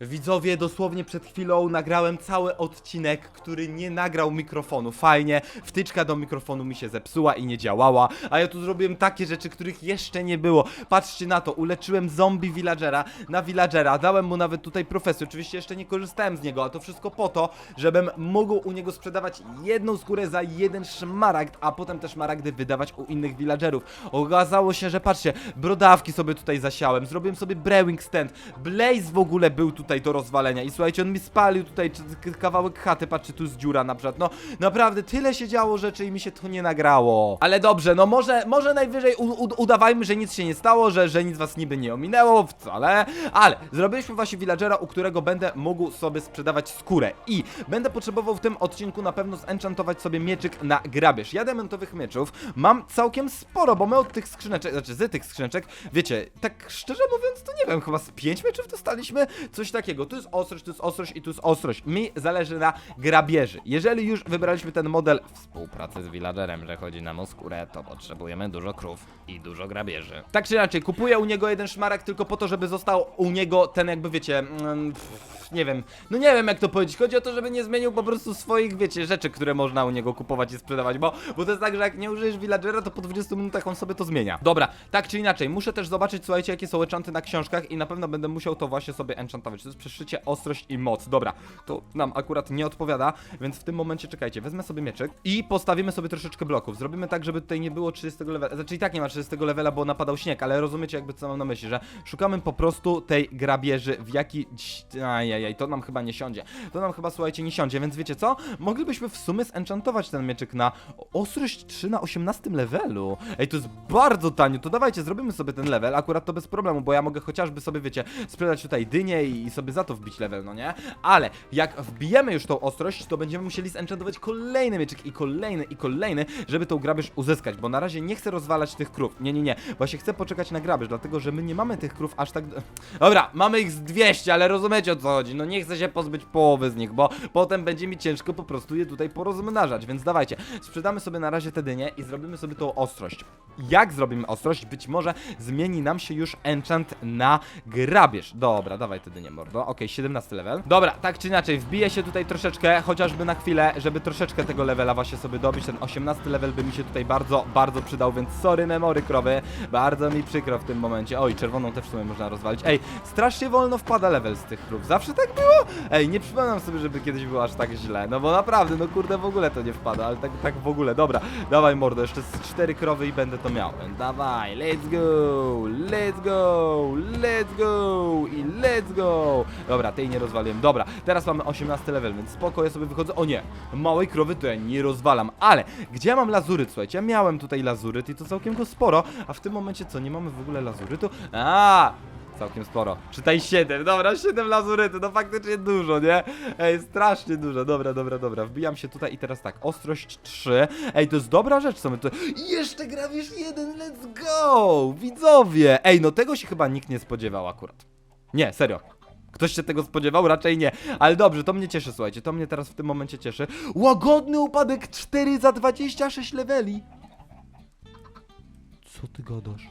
Widzowie, dosłownie przed chwilą nagrałem cały odcinek, który nie nagrał mikrofonu. Fajnie, wtyczka do mikrofonu mi się zepsuła i nie działała, a ja tu zrobiłem takie rzeczy, których jeszcze nie było. Patrzcie na to, uleczyłem zombie villagera na villagera, dałem mu nawet tutaj profesję. Oczywiście jeszcze nie korzystałem z niego, a to wszystko po to, żebym mógł u niego sprzedawać jedną skórę za jeden szmaragd, a potem te szmaragdy wydawać u innych villagerów. Okazało się, że patrzcie, brodawki sobie tutaj zasiałem, zrobiłem sobie brewing stand, Blaze w ogóle był tutaj do rozwalenia i słuchajcie, on mi spalił tutaj kawałek chaty, patrzcie, tu jest dziura na przykład, no naprawdę tyle się działo rzeczy i mi się to nie nagrało. Ale dobrze, no może, może najwyżej udawajmy, że nic się nie stało, że, że nic was niby nie ominęło, wcale, ale zrobiliśmy właśnie villagera, u którego będę mógł sobie sprzedawać skórę i będę potrzebował w tym odcinku na pewno zenchantować sobie mieczyk na grabież. Ja diamentowych mieczów mam całkiem sporo, bo my od tych skrzyneczek, znaczy z tych skrzyneczek, wiecie, tak szczerze mówiąc, to nie wiem, chyba z pięć meczów dostaliśmy coś takiego. Tu jest ostrość, tu jest ostrość i tu jest ostrość. Mi zależy na grabieży. Jeżeli już wybraliśmy ten model współpracy z villagerem, że chodzi nam o skórę, to potrzebujemy dużo krów i dużo grabieży. Tak czy inaczej, kupuję u niego jeden szmarek tylko po to, żeby został u niego ten jakby, wiecie, mm, pff, nie wiem, no nie wiem jak to powiedzieć. Chodzi o to, żeby nie zmienił po prostu swoich, wiecie, rzeczy, które można u niego kupować i sprzedawać, bo, bo to jest tak, że jak nie użyjesz villagera, to po 20 minutach on sobie to zmienia. Dobra, tak czy inaczej, muszę też zobaczyć, słuchajcie, jakie są enchanty na książkach i na pewno będę musiał to właśnie sobie enchantować. To jest przeszycie, ostrość i moc. Dobra, to nam akurat nie odpowiada, więc w tym momencie czekajcie, wezmę sobie mieczyk i postawimy sobie troszeczkę bloków. Zrobimy tak, żeby tutaj nie było 30 levela. Znaczy i tak nie ma 30 levela, bo napadał śnieg, ale rozumiecie jakby co mam na myśli, że szukamy po prostu tej grabieży w jaki... Ajajaj, to nam chyba nie siądzie. To nam chyba, słuchajcie, nie siądzie, więc wiecie co? Moglibyśmy w sumie zenchantować ten mieczyk na ostrość 3 na 18 levelu. Ej, to jest bardzo tanio, to dawajcie, zrobimy sobie ten level, akurat to bez problemu, bo ja mogę chociażby sobie, wiecie, sprzedać tutaj dynię i sobie za to wbić level, no nie? Ale jak wbijemy już tą ostrość, to będziemy musieli zenchantować kolejny mieczyk i kolejny i kolejny, żeby tą grabież uzyskać, bo na razie nie chcę rozwalać tych krów. Nie, nie, nie. Właśnie chcę poczekać na grabież, dlatego że my nie mamy tych krów aż tak. Dobra, mamy ich z 200, ale rozumiecie o co chodzi. No nie chcę się pozbyć połowy z nich, bo potem będzie mi ciężko po prostu je tutaj porozmnażać, więc dawajcie. Sprzedamy sobie na razie te dynie i zrobimy sobie tą ostrość. Jak zrobimy ostrość? Być może zmieni nam się już enchant na grabież. Dobra, dawaj te dynie, mordo. Okej, 17 level. Dobra, tak czy inaczej, wbiję się tutaj troszeczkę, chociażby na chwilę, żeby troszeczkę tego levela właśnie sobie dobić. Ten 18 level by mi się tutaj bardzo, bardzo przydał, więc sorry memory krowy. Bardzo mi przykro w tym momencie. Oj, czerwoną też w sumie można rozwalić. Ej, strasznie wolno wpada level z tych krów. Zawsze tak było? Ej, nie przypominam sobie, żeby kiedyś było aż tak źle. No bo naprawdę, no kurde, w ogóle to nie wpada, ale tak, tak w ogóle. Dobra, dawaj mordo, jeszcze z cztery krowy i będę to miał. Dawaj, let's go, let's go, let's go i let's go. Dobra, tej nie rozwaliłem. Dobra, teraz mamy 18 level, więc spoko, ja sobie wychodzę. O nie, małej krowy to ja nie rozwalam, ale gdzie mam lazuryt? Słuchajcie, ja miałem tutaj lazuryt i to całkiem go sporo, a w tym momencie co, nie mamy w ogóle lazurytu? A, Całkiem sporo. Czytaj 7, dobra, 7 lazuryty, no faktycznie dużo, nie? Ej, strasznie dużo, dobra, dobra, dobra. Wbijam się tutaj i teraz tak, ostrość 3. Ej, to jest dobra rzecz, co my tu... Jeszcze grawisz jeden, let's go! Widzowie! Ej, no tego się chyba nikt nie spodziewał akurat. Nie, serio. Ktoś się tego spodziewał? Raczej nie. Ale dobrze, to mnie cieszy, słuchajcie. To mnie teraz w tym momencie cieszy. Łagodny upadek 4 za 26 leveli. Co ty gadasz?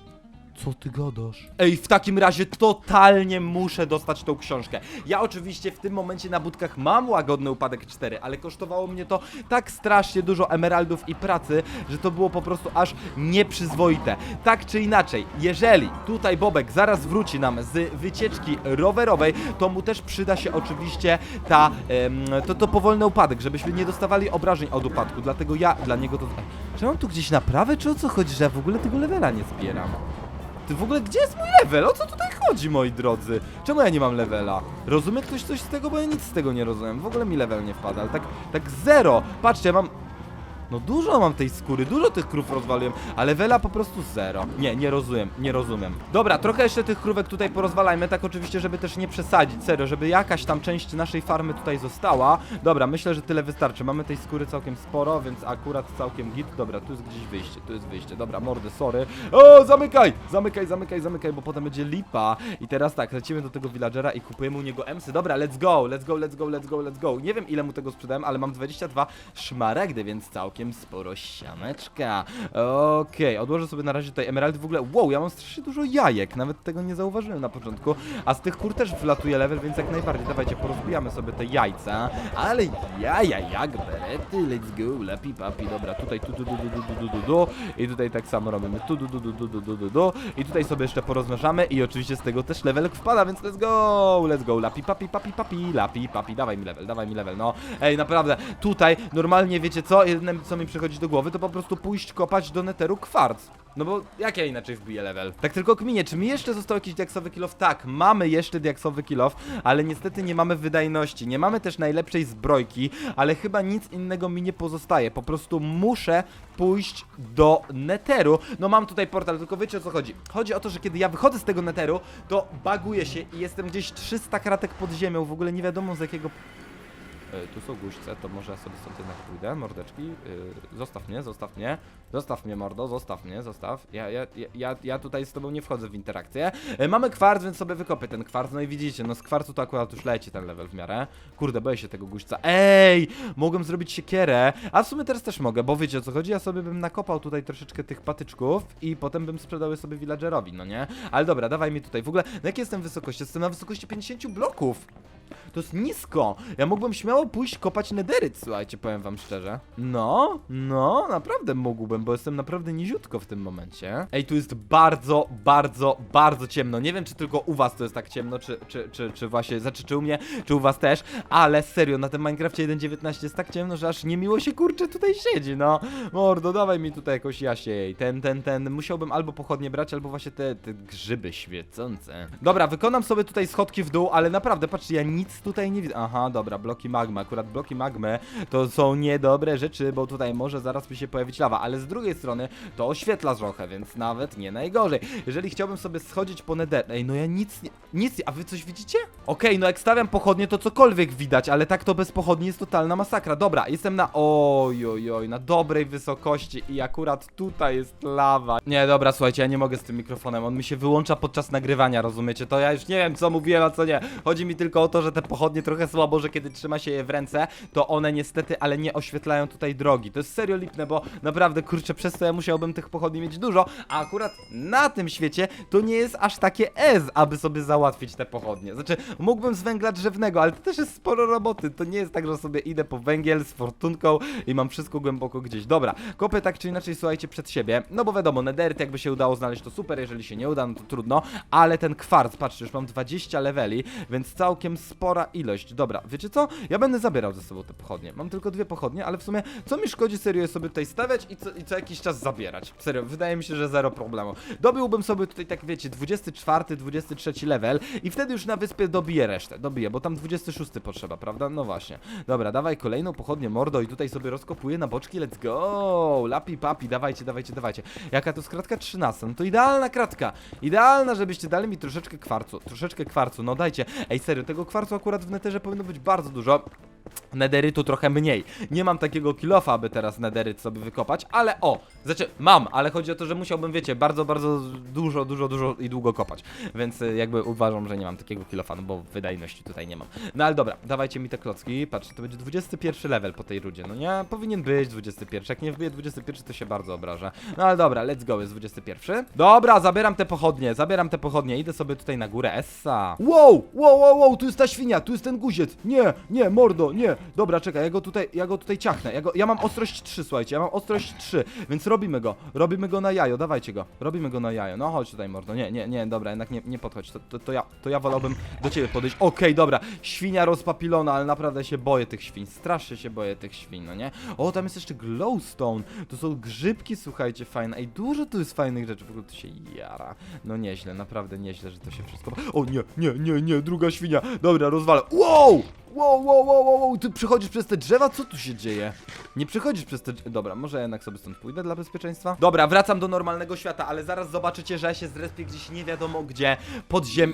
Co ty gadasz? Ej, w takim razie totalnie muszę dostać tą książkę. Ja oczywiście w tym momencie na budkach mam łagodny upadek 4, ale kosztowało mnie to tak strasznie dużo emeraldów i pracy, że to było po prostu aż nieprzyzwoite. Tak czy inaczej, jeżeli tutaj Bobek zaraz wróci nam z wycieczki rowerowej, to mu też przyda się oczywiście ta, to, to powolny upadek, żebyśmy nie dostawali obrażeń od upadku, dlatego ja dla niego to... Czy mam tu gdzieś naprawę, czy o co chodzi, że ja w ogóle tego levela nie zbieram? Ty w ogóle gdzie jest mój level? O co tutaj chodzi, moi drodzy? Czemu ja nie mam levela? Rozumie ktoś coś z tego? Bo ja nic z tego nie rozumiem. W ogóle mi level nie wpada, ale tak, tak zero. Patrzcie, ja mam... No dużo mam tej skóry, dużo tych krów rozwaliłem, a levela po prostu zero. Nie, nie rozumiem, nie rozumiem. Dobra, trochę jeszcze tych krówek tutaj porozwalajmy, tak oczywiście, żeby też nie przesadzić, serio, żeby jakaś tam część naszej farmy tutaj została. Dobra, myślę, że tyle wystarczy. Mamy tej skóry całkiem sporo, więc akurat całkiem git. Dobra, tu jest gdzieś wyjście, tu jest wyjście. Dobra, mordy, sorry. O, zamykaj! Zamykaj, zamykaj, zamykaj, bo potem będzie lipa. I teraz tak, lecimy do tego villagera i kupujemy u niego emsy. Dobra, let's go, let's go, let's go, let's go, let's go. Nie wiem ile mu tego sprzedałem, ale mam 22 szmaragdy, więc całkiem całkiem sporo sianeczka. Okej, odłożę sobie na razie tutaj emeraldy w ogóle. Wow, ja mam strasznie dużo jajek, nawet tego nie zauważyłem na początku. A z tych kur też wlatuje level, więc jak najbardziej, dawajcie, porozbijamy sobie te jajca. Ale jaja jak berety, let's go, lapi papi, dobra, tutaj tu du du du du du du du i tutaj tak samo robimy tu du du du du du du du du i tutaj sobie jeszcze porozmnażamy i oczywiście z tego też level wpada, więc let's go, let's go, lapi papi papi papi, lapi papi, dawaj mi level, dawaj mi level, no. Ej, naprawdę, tutaj normalnie wiecie co, jedyne co mi przychodzi do głowy to po prostu pójść kopać do neteru kwarc. No bo jak ja inaczej wbiję level? Tak tylko kminie, czy mi jeszcze został jakiś diaksowy kilof? Tak, mamy jeszcze diaksowy kilof, ale niestety nie mamy wydajności. Nie mamy też najlepszej zbrojki, ale chyba nic innego mi nie pozostaje. Po prostu muszę pójść do neteru. No mam tutaj portal, tylko wiecie o co chodzi. Chodzi o to, że kiedy ja wychodzę z tego neteru, to baguję się i jestem gdzieś 300 kratek pod ziemią. W ogóle nie wiadomo z jakiego tu są guźce, to może ja sobie stąd jednak pójdę, mordeczki. Yy, zostaw mnie, zostaw mnie. Zostaw mnie, mordo, zostaw mnie, zostaw. Ja, ja, ja- ja, ja tutaj z tobą nie wchodzę w interakcję. E, mamy kwarc, więc sobie wykopię ten kwarc. No i widzicie, no z kwarcu to akurat już leci ten level w miarę. Kurde, boję się tego guźca. Ej! Mogłem zrobić siekierę. A w sumie teraz też mogę, bo wiecie o co chodzi? Ja sobie bym nakopał tutaj troszeczkę tych patyczków i potem bym sprzedał je sobie villagerowi, no nie? Ale dobra, dawaj mi tutaj. W ogóle, na jakiej jestem wysokości? Jestem na wysokości 50 bloków. To jest nisko. Ja mógłbym śmiało pójść kopać nederyt, słuchajcie, powiem wam szczerze. No, no, naprawdę mógłbym, bo jestem naprawdę niziutko w tym momencie. Ej, tu jest bardzo, bardzo, bardzo ciemno. Nie wiem, czy tylko u was to jest tak ciemno, czy, czy, czy, czy właśnie, znaczy, czy u mnie, czy u was też, ale serio, na tym Minecrafcie 1.19 jest tak ciemno, że aż niemiło się kurczę tutaj siedzi, no. Mordo, dawaj mi tutaj jakoś jasiej. Ten, ten, ten, musiałbym albo pochodnie brać, albo właśnie te, te grzyby świecące. Dobra, wykonam sobie tutaj schodki w dół, ale naprawdę, patrzcie, ja nic tutaj nie widzę. Aha, dobra, bloki magmy. Akurat bloki magmy to są niedobre rzeczy, bo tutaj może zaraz mi się pojawić lawa, ale z drugiej strony to oświetla trochę, więc nawet nie najgorzej. Jeżeli chciałbym sobie schodzić po nether... Ej, no ja nic nie... Nic nie... A wy coś widzicie? Okej, no jak stawiam pochodnie, to cokolwiek widać, ale tak to bez pochodni jest totalna masakra. Dobra, jestem na... Oj, oj, oj, na dobrej wysokości i akurat tutaj jest lawa. Nie, dobra, słuchajcie, ja nie mogę z tym mikrofonem, on mi się wyłącza podczas nagrywania, rozumiecie? To ja już nie wiem, co mówiłem, a co nie. Chodzi mi tylko o to, że te pochodnie trochę słabo, że kiedy trzyma się je w ręce, to one niestety, ale nie oświetlają tutaj drogi. To jest serio lipne, bo naprawdę, kurczę, przez to ja musiałbym tych pochodni mieć dużo, a akurat na tym świecie to nie jest aż takie ez, aby sobie załatwić te pochodnie. Znaczy, mógłbym z węgla drzewnego, ale to też jest sporo roboty. To nie jest tak, że sobie idę po węgiel z fortunką i mam wszystko głęboko gdzieś. Dobra, kopię tak czy inaczej, słuchajcie, przed siebie. No bo wiadomo, nederyt jakby się udało znaleźć, to super, jeżeli się nie uda, no to trudno, ale ten kwarc, patrzcie, już mam 20 leveli, więc całkiem spora ilość. Dobra, wiecie co? Ja będę zabierał ze sobą te pochodnie. Mam tylko dwie pochodnie, ale w sumie co mi szkodzi serio je sobie tutaj stawiać i co, i co jakiś czas zabierać. Serio, wydaje mi się, że zero problemu. Dobiłbym sobie tutaj tak wiecie, 24, 23 level i wtedy już na wyspie dobiję resztę. Dobiję, bo tam 26 potrzeba, prawda? No właśnie. Dobra, dawaj kolejną pochodnię mordo i tutaj sobie rozkopuję na boczki, let's go! Lapi papi, dawajcie, dawajcie, dawajcie. Jaka to jest kratka 13? No to idealna kratka. Idealna, żebyście dali mi troszeczkę kwarcu. Troszeczkę kwarcu, no dajcie. Ej, serio, tego kwarcu akurat w neterze powinno być bardzo dużo. Nederytu trochę mniej. Nie mam takiego kilofa, aby teraz nederyt sobie wykopać, ale o, znaczy mam, ale chodzi o to, że musiałbym, wiecie, bardzo, bardzo dużo, dużo, dużo i długo kopać. Więc y, jakby uważam, że nie mam takiego kilofa, no bo wydajności tutaj nie mam. No ale dobra, dawajcie mi te klocki. Patrzcie, to będzie 21 level po tej rudzie, no nie? Powinien być 21. Jak nie wbije 21, to się bardzo obrażę. No ale dobra, let's go, jest 21. Dobra, zabieram te pochodnie, zabieram te pochodnie, idę sobie tutaj na górę, essa. Wow, wow, wow, wow, tu jest ta świnia, tu jest ten guziec. Nie, nie, mordo, nie. Dobra, czekaj, ja go tutaj, ja go tutaj ciachnę. Ja, go, ja mam ostrość 3, słuchajcie, ja mam ostrość 3, więc robimy go. Robimy go na jajo, dawajcie go. Robimy go na jajo. No chodź tutaj, mordo. Nie, nie, nie, dobra, jednak nie, nie podchodź. To, to, to ja, to ja wolałbym do ciebie podejść. Okej, dobra. Świnia rozpapilona, ale naprawdę się boję tych świń. Strasznie się boję tych świń, no nie? O, tam jest jeszcze glowstone. To są grzybki, słuchajcie, fajne. Ej, dużo tu jest fajnych rzeczy. W ogóle to się jara. No nieźle, naprawdę nieźle, że to się wszystko... O nie, nie, nie, nie, druga świnia. Dobra, rozwalę. Wow! Wow, wow, wow, wow, wow, ty przechodzisz przez te drzewa? Co tu się dzieje? Nie przechodzisz przez te... Dobra, może jednak sobie stąd pójdę dla bezpieczeństwa? Dobra, wracam do normalnego świata, ale zaraz zobaczycie, że ja się zrespię gdzieś nie wiadomo gdzie, pod ziem...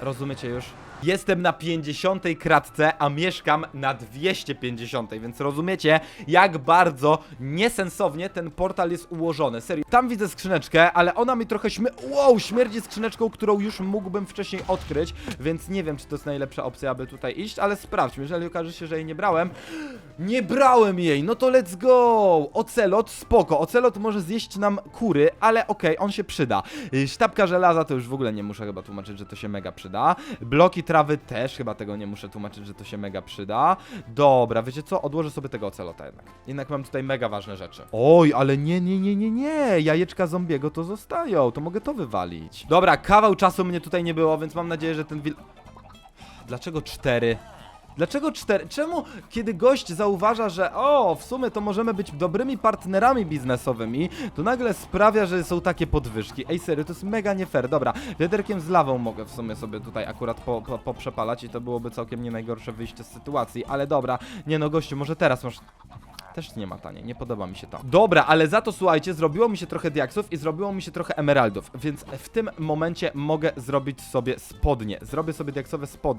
Rozumiecie już? Jestem na 50 kratce, a mieszkam na 250, więc rozumiecie, jak bardzo niesensownie ten portal jest ułożony. Serio, tam widzę skrzyneczkę, ale ona mi trochę śmie... Wow, śmierdzi skrzyneczką, którą już mógłbym wcześniej odkryć, więc nie wiem, czy to jest najlepsza opcja, aby tutaj iść, ale sprawdźmy. Jeżeli okaże się, że jej nie brałem, nie brałem jej, no to let's go! Ocelot, spoko, ocelot może zjeść nam kury, ale okej, on się przyda. Y, Sztabka żelaza to już w ogóle nie muszę chyba tłumaczyć, że to się mega przyda. Bloki trawy też chyba tego nie muszę tłumaczyć, że to się mega przyda. Dobra, wiecie co? Odłożę sobie tego ocelota jednak. Jednak mam tutaj mega ważne rzeczy. Oj, ale nie, nie, nie, nie, nie. Jajeczka zombiego to zostają, to mogę to wywalić. Dobra, kawał czasu mnie tutaj nie było, więc mam nadzieję, że ten wil... Dlaczego cztery? Dlaczego cztery? Czemu, kiedy gość zauważa, że o, w sumie to możemy być dobrymi partnerami biznesowymi, to nagle sprawia, że są takie podwyżki? Ej, serio, to jest mega nie fair. Dobra, wiaderkiem z lawą mogę w sumie sobie tutaj akurat po, po, poprzepalać i to byłoby całkiem nie najgorsze wyjście z sytuacji, ale dobra, nie no gościu, może teraz masz... Też nie ma taniej, nie podoba mi się to. Dobra, ale za to słuchajcie, zrobiło mi się trochę diaksów i zrobiło mi się trochę emeraldów, więc w tym momencie mogę zrobić sobie spodnie. Zrobię sobie diaksowe spod...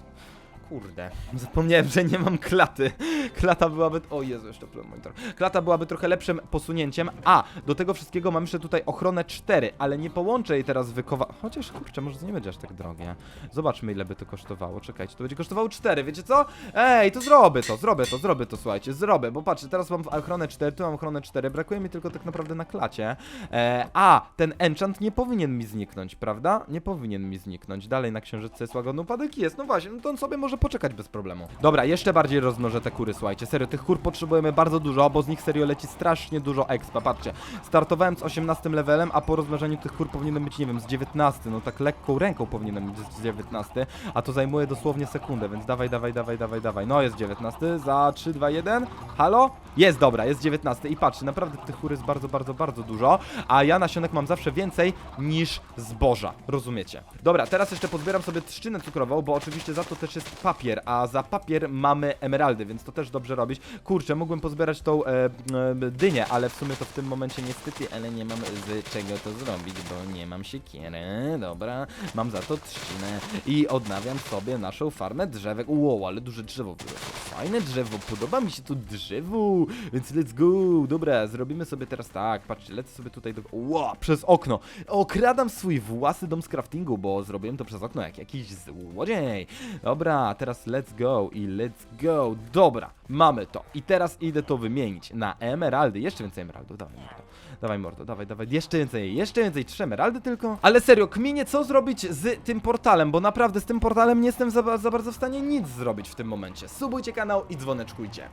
Kurde, zapomniałem, że nie mam klaty. Klata byłaby... O Jezu, jeszcze monitor. Klata byłaby trochę lepszym posunięciem. A, do tego wszystkiego mam jeszcze tutaj ochronę 4, ale nie połączę jej teraz wykowa... Chociaż, kurczę, może to nie będzie aż tak drogie. Zobaczmy, ile by to kosztowało. Czekajcie, to będzie kosztowało 4, wiecie co? Ej, to zrobię to, zrobię to, zrobię to, słuchajcie, zrobię, bo patrzcie, teraz mam ochronę 4, tu mam ochronę 4, brakuje mi tylko tak naprawdę na klacie. E, a, ten enchant nie powinien mi zniknąć, prawda? Nie powinien mi zniknąć. Dalej na księżycu jest łagodny upadek jest, no właśnie, no to on sobie może poczekać bez problemu. Dobra, jeszcze bardziej rozmnożę te kury, słuchajcie, serio, tych kur potrzebujemy bardzo dużo, bo z nich serio leci strasznie dużo expa, patrzcie. Startowałem z 18 levelem, a po rozmnożeniu tych kur powinienem być, nie wiem, z 19, no tak lekką ręką powinienem być z 19, a to zajmuje dosłownie sekundę, więc dawaj, dawaj, dawaj, dawaj, dawaj. No jest 19, za 3, 2, 1. Halo? Jest, dobra, jest 19 i patrzcie, naprawdę tych kur jest bardzo, bardzo, bardzo dużo, a ja nasionek mam zawsze więcej niż zboża, rozumiecie? Dobra, teraz jeszcze pozbieram sobie trzcinę cukrową, bo oczywiście za to też jest papier, a za papier mamy emeraldy, więc to też dobrze robić. Kurczę, mógłbym pozbierać tą e, e, dynię, ale w sumie to w tym momencie niestety, ale nie mam z czego to zrobić, bo nie mam siekiery, dobra, mam za to trzcinę i odnawiam sobie naszą farmę drzewek. Wow, ale duże drzewo wyrosło. Fajne drzewo, podoba mi się to drzewo, więc let's go. Dobra, zrobimy sobie teraz tak, patrzcie, lecę sobie tutaj do... Wow, przez okno. Okradam swój własny dom z craftingu, bo zrobiłem to przez okno jak jakiś złodziej. Dobra, teraz let's go i let's go. Dobra, mamy to. I teraz idę to wymienić na emeraldy. Jeszcze więcej emeraldów, dawaj mordo. Dawaj mordo, dawaj, dawaj, jeszcze więcej, jeszcze więcej, trzy emeraldy tylko. Ale serio, kminie co zrobić z tym portalem, bo naprawdę z tym portalem nie jestem za, za bardzo w stanie nic zrobić w tym momencie. Subujcie kanał i dzwoneczkujcie.